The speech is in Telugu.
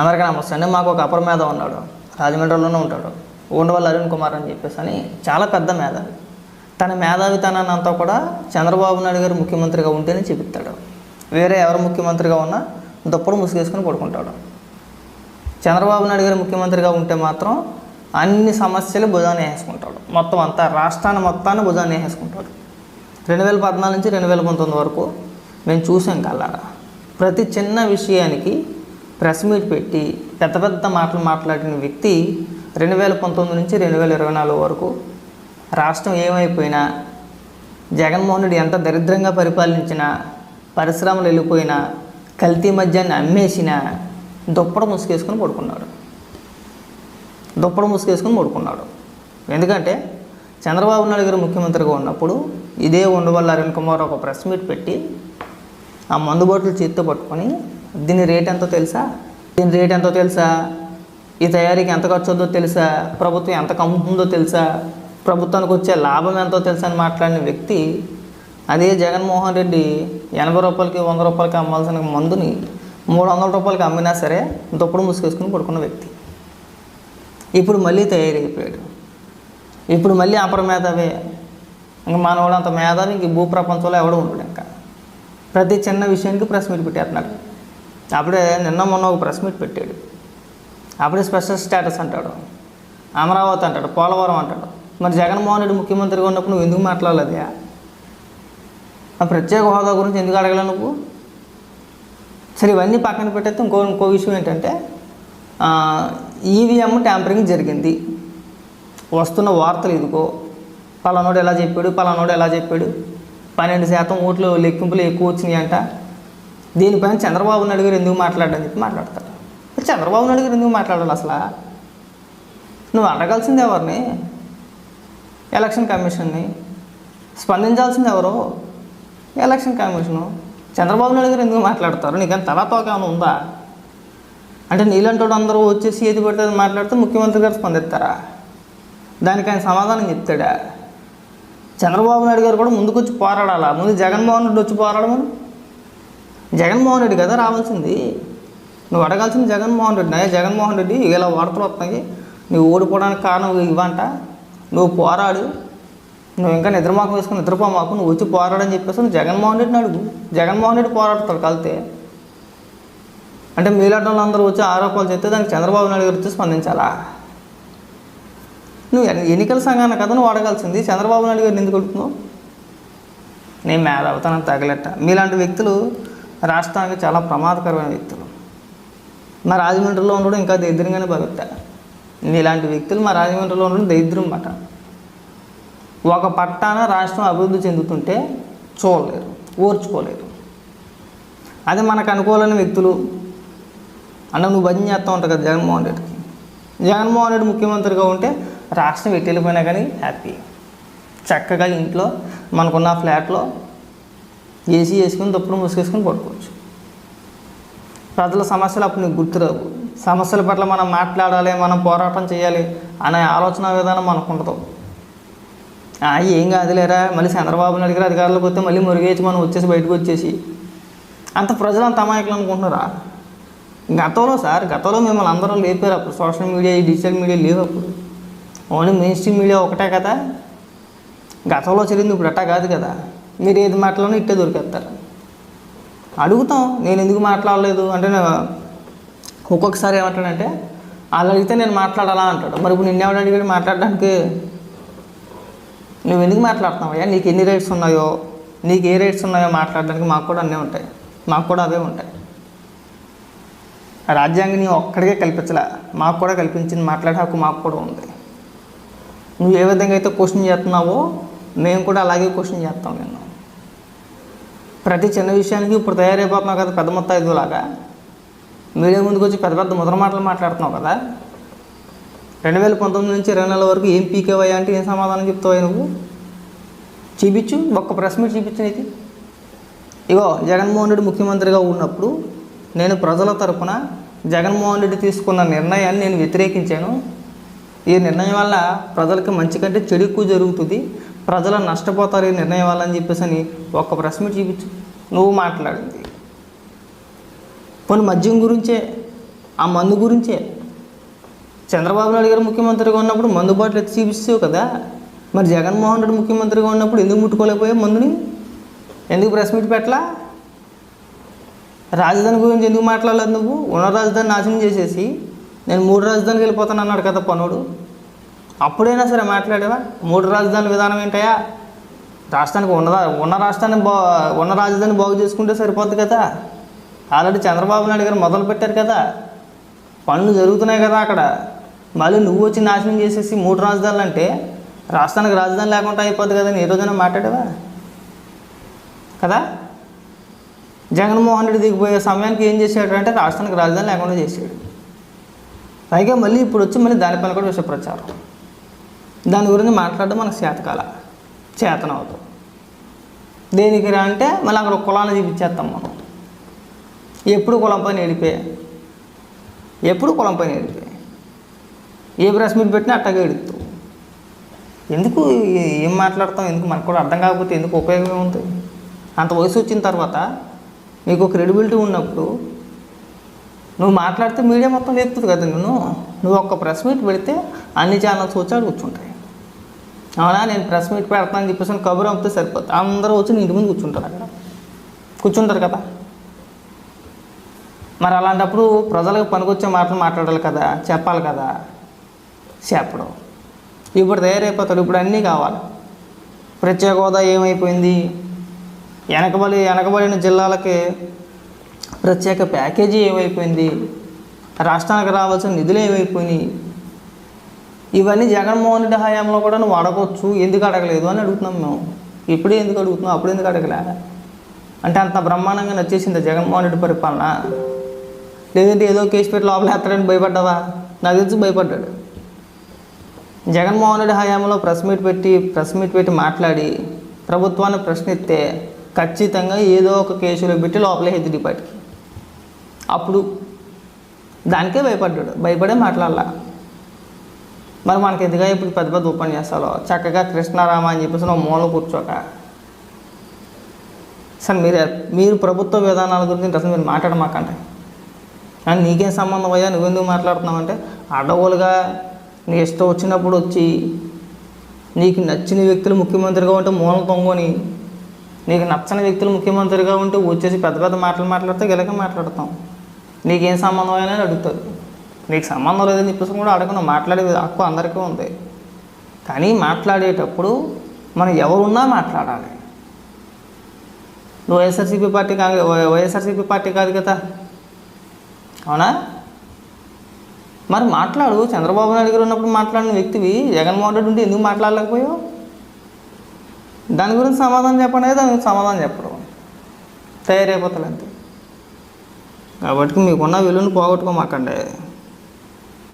అందరికీ నమస్తే అండి. మాకు ఒక అపర మేధ ఉన్నాడు. రాజమండ్రిలోనే ఉంటాడు. ఉండవల్లి అరుణ్ కుమార్ అని చెప్పేసి అని చాలా పెద్ద మేధావి తన మేధావితనాన్ని అంతా కూడా చంద్రబాబు నాయుడు గారు ముఖ్యమంత్రిగా ఉంటేనే చూపిస్తాడు. వేరే ఎవరు ముఖ్యమంత్రిగా ఉన్నా దుప్పడు ముసుగేసుకొని పడుకుంటాడు. చంద్రబాబు నాయుడు గారు ముఖ్యమంత్రిగా ఉంటే మాత్రం అన్ని సమస్యలు భుజాన్ని వేసుకుంటాడు మొత్తం అంతా రాష్ట్రాన్ని మొత్తాన్ని భుజాన్ని వేసుకుంటాడు రెండు వేల పద్నాలుగు నుంచి రెండు వేల పంతొమ్మిది వరకు మేము చూసాం కల్లారా ప్రతి చిన్న విషయానికి ప్రెస్ మీట్ పెట్టి పెద్ద పెద్ద మాటలు మాట్లాడిన వ్యక్తి రెండు వేల పంతొమ్మిది నుంచి రెండు వేల ఇరవై నాలుగు వరకు రాష్ట్రం ఏమైపోయినా జగన్మోహన్ రెడ్డి ఎంత దరిద్రంగా పరిపాలించినా పరిశ్రమలు వెళ్ళిపోయినా కల్తీ మద్యాన్ని అమ్మేసినా దుప్పడ ముసుకేసుకుని పడుకున్నాడు. దుప్పడ ముసుగేసుకొని పడుకున్నాడు. ఎందుకంటే చంద్రబాబు నాయుడు గారు ముఖ్యమంత్రిగా ఉన్నప్పుడు ఇదే ఉండవల్ల అరుణ్ కుమార్ ఒక ప్రెస్ మీట్ పెట్టి ఆ మందు బాటిల్ చేతితో పట్టుకొని దీని రేట్ ఎంతో తెలుసా? దీని రేట్ ఎంతో తెలుసా? ఈ తయారీకి ఎంత ఖర్చు అవుతుందో తెలుసా? ప్రభుత్వం ఎంత కమ్ముతుందో తెలుసా? ప్రభుత్వానికి వచ్చే లాభం ఎంతో తెలుసా అని మాట్లాడిన వ్యక్తి అదే జగన్మోహన్ రెడ్డి ఎనభై రూపాయలకి వంద రూపాయలకి అమ్మాల్సిన మందుని మూడు వందల రూపాయలకి అమ్మినా సరే దుప్పుడు ముసుకేసుకుని పడుకున్న వ్యక్తి. ఇప్పుడు మళ్ళీ తయారైపోయాడు. ఇప్పుడు మళ్ళీ అపర మేధావే ఇంక మనవాడు అంత మేధావి ఇంక భూ ప్రపంచంలో ఎవడు ఉండడు ఇంకా. ప్రతి చిన్న విషయానికి ప్రెస్ మీట్ పెట్టేస్తున్నాడు అప్పుడే నిన్న మొన్న ఒక ప్రెస్ మీట్ పెట్టాడు. అప్పుడే స్పెషల్ స్టేటస్ అంటాడు. అమరావతి అంటాడు పోలవరం అంటాడు. మరి జగన్మోహన్ రెడ్డి ముఖ్యమంత్రిగా ఉన్నప్పుడు నువ్వు ఎందుకు మాట్లాడలేదు? ఆ ప్రత్యేక హోదా గురించి ఎందుకు అడగలే నువ్వు? సరే ఇవన్నీ పక్కన పెట్టేస్తే ఇంకో ఇంకో విషయం ఏంటంటే ఈవీఎం ట్యాంపరింగ్ జరిగింది. వస్తున్న వార్తలు ఇదిగో పలానోడు ఎలా చెప్పాడు పలానోడు ఎలా చెప్పాడు. పన్నెండు శాతం ఓట్లు లెక్కింపులు ఎక్కువ వచ్చినాయి అంట దీనిపైన చంద్రబాబు నాయుడు గారు ఎందుకు మాట్లాడని చెప్పి మాట్లాడతారు. చంద్రబాబు నాయుడు గారు ఎందుకు మాట్లాడాలి అసలు? నువ్వు అడగాల్సింది ఎవరిని? ఎలక్షన్ కమిషన్ని. స్పందించాల్సింది ఎవరు? Election commission. చంద్రబాబు నాయుడు గారు ఎందుకు మాట్లాడతారు? నీకని తలా తోకేమైనా ఉందా? అంటే నీలంటోడు అందరూ వచ్చేసి ఏది పడితే మాట్లాడితే ముఖ్యమంత్రి గారు స్పందిస్తారా? దానికి ఆయన సమాధానం చెప్తాడా? చంద్రబాబు నాయుడు గారు కూడా ముందుకు వచ్చి పోరాడాలా? ముందు జగన్మోహన్ రెడ్డి వచ్చి పోరాడమని? జగన్మోహన్ రెడ్డి కదా రావాల్సింది. నువ్వు అడగాల్సింది జగన్మోహన్ రెడ్డి అయ్యా జగన్మోహన్ రెడ్డి ఇలా వార్తలు వస్తాయి నువ్వు ఓడిపోవడానికి కారణం ఇవ్వంట. నువ్వు పోరాడు. నువ్వు ఇంకా నిద్రమాకం వేసుకుని నిద్రపోమాకు నువ్వు వచ్చి పోరాడని చెప్పేసి నువ్వు జగన్మోహన్ రెడ్డిని అడుగు. జగన్మోహన్ రెడ్డి పోరాడతాడు కలితే. అంటే మీలాంటి అందరూ వచ్చి ఆరోపణలు చెప్తే దానికి చంద్రబాబు నాయుడు గారు వచ్చి స్పందించాలా? నువ్వు ఎన్ని- ఎన్నికల సంఘాన్ని కదా నువ్వు అడగాల్సింది చంద్రబాబు నాయుడు గారిని ఎందుకు అడుగుతున్నావు? నేను మేధావుతాను తగలెట్ట. మీలాంటి వ్యక్తులు రాష్ట్రానికి చాలా ప్రమాదకరమైన వ్యక్తులు. మా రాజమండ్రిలో ఉండడం ఇంకా దరిద్రంగానే బతుకుతారు నేను ఇలాంటి వ్యక్తులు మా రాజమండ్రిలో ఉండడం దరిద్రం మాట ఒక పట్టాన రాష్ట్రం అభివృద్ధి చెందుతుంటే చూడలేరు ఓర్చుకోలేరు. అది మనకు అనుకూలమైన వ్యక్తులు. అన్న నువ్వు భజన చేస్తూ ఉంటావు కదా జగన్మోహన్ రెడ్డికి. జగన్మోహన్ రెడ్డి ముఖ్యమంత్రిగా ఉంటే రాష్ట్రం ఎట్టి వెళ్ళిపోయినా కానీ హ్యాపీ. చక్కగా ఇంట్లో మనకున్న ఫ్లాట్లో ఏసీ వేసుకుని దుప్పలు మూసుకేసుకుని పడుకోవచ్చు. ప్రజల సమస్యలు అప్పుడు నీకు గుర్తురావు సమస్యల పట్ల మనం మాట్లాడాలి మనం పోరాటం చేయాలి అనే ఆలోచన విధానం మనకు ఉండదు. ఆ, ఏం కాదులేరా మళ్ళీ చంద్రబాబు నాయుడు గారు వస్తే మళ్ళీ మురిగేసి మనం వచ్చేసి బయటకు వచ్చేసి. అంత ప్రజలు అంత అమాయకులు అనుకుంటున్నారా? గతంలో సార్ గతంలో మిమ్మల్ని అందరూ లేపారు అప్పుడు. సోషల్ మీడియా ఈ డిజిటల్ మీడియా లేవు అప్పుడు. ఓన్లీ మెయిన్ స్ట్రీమ్ మీడియా ఒకటే కదా. గతంలో చెల్లింది ఇప్పుడు అట్టా కాదు కదా. మీరు ఏది మాట్లాడినా ఇట్టే దొరికేస్తారు. అడుగుతాం నేను ఎందుకు మాట్లాడలేదు? అంటే నేను ఒక్కొక్కసారి ఏమంటాడంటే వాళ్ళు అడిగితే నేను మాట్లాడాలా అంటాడు. మరి ఇప్పుడు నిన్నెవడు అడిగాడు? మాట్లాడడానికి. నువ్వు ఎందుకు మాట్లాడుతున్నావయ్యా నీకు ఎన్ని రైట్స్ ఉన్నాయో నీకు ఏ రైట్స్ ఉన్నాయో మాట్లాడడానికి మాకు కూడా అన్నీ ఉంటాయి. మాకు కూడా అవే ఉంటాయి. రాజ్యాంగం నీ ఒక్కడికే కల్పించలే. మాకు కూడా కల్పించింది మాట్లాడే హక్కు మాకు కూడా ఉంది. నువ్వు ఏ విధంగా అయితే క్వశ్చన్ చేస్తున్నావో మేము కూడా అలాగే క్వశ్చన్ చేస్తాం నేను ప్రతి చిన్న విషయానికి ఇప్పుడు తయారైపోతున్నావు కదా పెద్ద మొత్తం ఐదులాగా మీడియా ముందుకు వచ్చి పెద్ద పెద్ద ముద్ర మాటలు మాట్లాడుతున్నావు కదా. రెండు వేల పంతొమ్మిది నుంచి ఇరవై నెలల వరకు ఏం పీకేవయ్యా అంటే ఏం సమాధానం చెప్తావు నువ్వు? చూపించు ఒక్క ప్రెస్ మీట్ చూపించు నీకు. ఇగో జగన్మోహన్ రెడ్డి ముఖ్యమంత్రిగా ఉన్నప్పుడు నేను ప్రజల తరపున జగన్మోహన్ రెడ్డి తీసుకున్న నిర్ణయాన్ని నేను వ్యతిరేకించాను. ఈ నిర్ణయం వల్ల ప్రజలకి మంచి కంటే చెడు ఎక్కువ జరుగుతుంది. ప్రజలు నష్టపోతారు ఈ నిర్ణయం అని చెప్పేసి అని ఒక్క ప్రెస్ మీట్ చూపించు. నువ్వు మాట్లాడింది. పోనీ మద్యం గురించే ఆ మందు గురించే. చంద్రబాబు నాయుడు గారు ముఖ్యమంత్రిగా ఉన్నప్పుడు మందు బాటలు ఎత్తి చూపిస్తావు కదా. మరి జగన్మోహన్ రెడ్డి ముఖ్యమంత్రిగా ఉన్నప్పుడు ఎందుకు ముట్టుకోలేకపోయావు మందుని? ఎందుకు ప్రెస్ మీట్ పెట్టలా? రాజధాని గురించి ఎందుకు మాట్లాడలేదు నువ్వు? ఉన్న రాజధాని నాశనం చేసేసి నేను మూడు రాజధానికి వెళ్ళిపోతాను అన్నాడు కదా పనుడు. అప్పుడైనా సరే మాట్లాడేవా? మూడు రాజధాని విధానం ఏంటయా రాష్ట్రానికి ఉన్న ఉన్న రాష్ట్రాన్ని బా ఉన్న రాజధాని బాగు చేసుకుంటే సరిపోద్ది కదా? ఆల్రెడీ చంద్రబాబు నాయుడు గారు మొదలు పెట్టారు కదా? పనులు జరుగుతున్నాయి కదా అక్కడ. మళ్ళీ నువ్వు వచ్చి నాశనం చేసేసి మూడు రాజధానులు అంటే రాష్ట్రానికి రాజధాని లేకుండా అయిపోద్ది కదా ఏ రోజైనా మాట్లాడేవా? కదా? జగన్మోహన్ రెడ్డి దిగిపోయే సమయానికి ఏం చేశాడు అంటే రాష్ట్రానికి రాజధాని లేకుండా చేశాడు. పైగా మళ్ళీ ఇప్పుడు వచ్చి మళ్ళీ దానిపైన కూడా విషయ ప్రచారం. దాని గురించి మాట్లాడడం మనకు చేతకాల చేతన అవుతాం దేనికి రా అంటే మళ్ళీ అక్కడ ఒక కులాన్ని చూపించేస్తాం మనం. ఎప్పుడు కులం పైన ఏడిపే? ఎప్పుడు కులం పైన ఏడిపే? ఏ ప్రెస్ మీట్ పెట్టినా అట్టగా ఎడుతూ ఎందుకు ఏం మాట్లాడతాం? ఎందుకు మనకు కూడా అర్థం కాకపోతే ఎందుకు ఉపయోగం ఉంది అంత వయసు వచ్చిన తర్వాత మీకు క్రెడిబిలిటీ ఉన్నప్పుడు నువ్వు మాట్లాడితే మీడియా మొత్తం లేపుతుంది కదా నేను నువ్వు ఒక్క ప్రెస్ మీట్ పెడితే అన్ని ఛానల్స్ వచ్చి ఆడ కూర్చుంటాయి అవునా? నేను ప్రెస్ మీట్ పెడతానని చెప్పేసి కబురు అమ్మితే సరిపోతుంది అందరూ వచ్చి ఇంటి ముందు కూర్చుంటారు అక్కడ. కూర్చుంటారు కదా? మరి అలాంటప్పుడు ప్రజలకు పనికొచ్చే మాటలు మాట్లాడాలి కదా? చెప్పాలి కదా? చెప్పడం. ఇప్పుడు తయారైపోతారు. ఇప్పుడు అన్నీ కావాలి. ప్రత్యేక హోదా ఏమైపోయింది? వెనకబడి వెనకబడిన జిల్లాలకి ప్రత్యేక ప్యాకేజీ ఏమైపోయింది? రాష్ట్రానికి రావాల్సిన నిధులు ఏమైపోయినాయి? ఇవన్నీ జగన్మోహన్ రెడ్డి హయాంలో కూడా నువ్వు అడగవచ్చు ఎందుకు అడగలేదు అని అడుగుతున్నాం మేము. ఇప్పుడే ఎందుకు అడుగుతున్నాం? అప్పుడు ఎందుకు అడగలే? అంటే అంత బ్రహ్మాండంగా నచ్చేసింది జగన్మోహన్ రెడ్డి పరిపాలన? లేదంటే ఏదో కేసు పెట్టి లోపల ఎత్తాడని భయపడ్డావా? నాకు తెలిసి భయపడ్డాడు. జగన్మోహన్ రెడ్డి హయాంలో ప్రెస్ మీట్ పెట్టి ప్రెస్ మీట్ పెట్టి మాట్లాడి ప్రభుత్వాన్ని ప్రశ్నిస్తే ఖచ్చితంగా ఏదో ఒక కేసులో పెట్టి లోపలే హెడ్ అప్పుడు దానికే భయపడ్డాడు. భయపడే మాట్లాడాల. మరి మనకి ఎందుగా ఇప్పుడు పెద్ద పెద్ద ఉపన్యాసాలు? చక్కగా కృష్ణారామ అని చెప్పేసి నువ్వు మూల కూర్చోక. సార్ మీరు మీరు ప్రభుత్వ విధానాల గురించి అసలు మీరు మాట్లాడమాకండి. కానీ నీకేం సంబంధం అయ్యా? నువ్వెందుకు మాట్లాడుతున్నావు అంటే అడవులుగా నీ ఇష్టం వచ్చినప్పుడు వచ్చి నీకు నచ్చిన వ్యక్తులు ముఖ్యమంత్రిగా ఉంటే మూలం తొంగని నీకు నచ్చని వ్యక్తులు ముఖ్యమంత్రిగా ఉంటే వచ్చేసి పెద్ద పెద్ద మాటలు మాట్లాడితే గిలక మాట్లాడతాం. నీకేం సంబంధం అయినా అని అడుగుతారు. నీకు సంబంధం లేదని చెప్పేసి కూడా అడగను మాట్లాడే హక్కు అందరికీ ఉంది. కానీ మాట్లాడేటప్పుడు మనం ఎవరున్నా మాట్లాడాలి. నువ్వు వైఎస్ఆర్సీపీ పార్టీ కాదు వైఎస్ఆర్సీపీ పార్టీ కాదు కదా. అవునా? మరి మాట్లాడు చంద్రబాబు నాయుడు గారు ఉన్నప్పుడు మాట్లాడిన వ్యక్తివి జగన్మోహన్ రెడ్డి ఉంటే ఎందుకు మాట్లాడలేకపోయావు? దాని గురించి సమాధానం చెప్పండి దాని గురించి సమాధానం చెప్పడం. తయారైపోతారు అంతే. కాబట్టి మీకున్న విలువను పోగొట్టుకోమాకండి.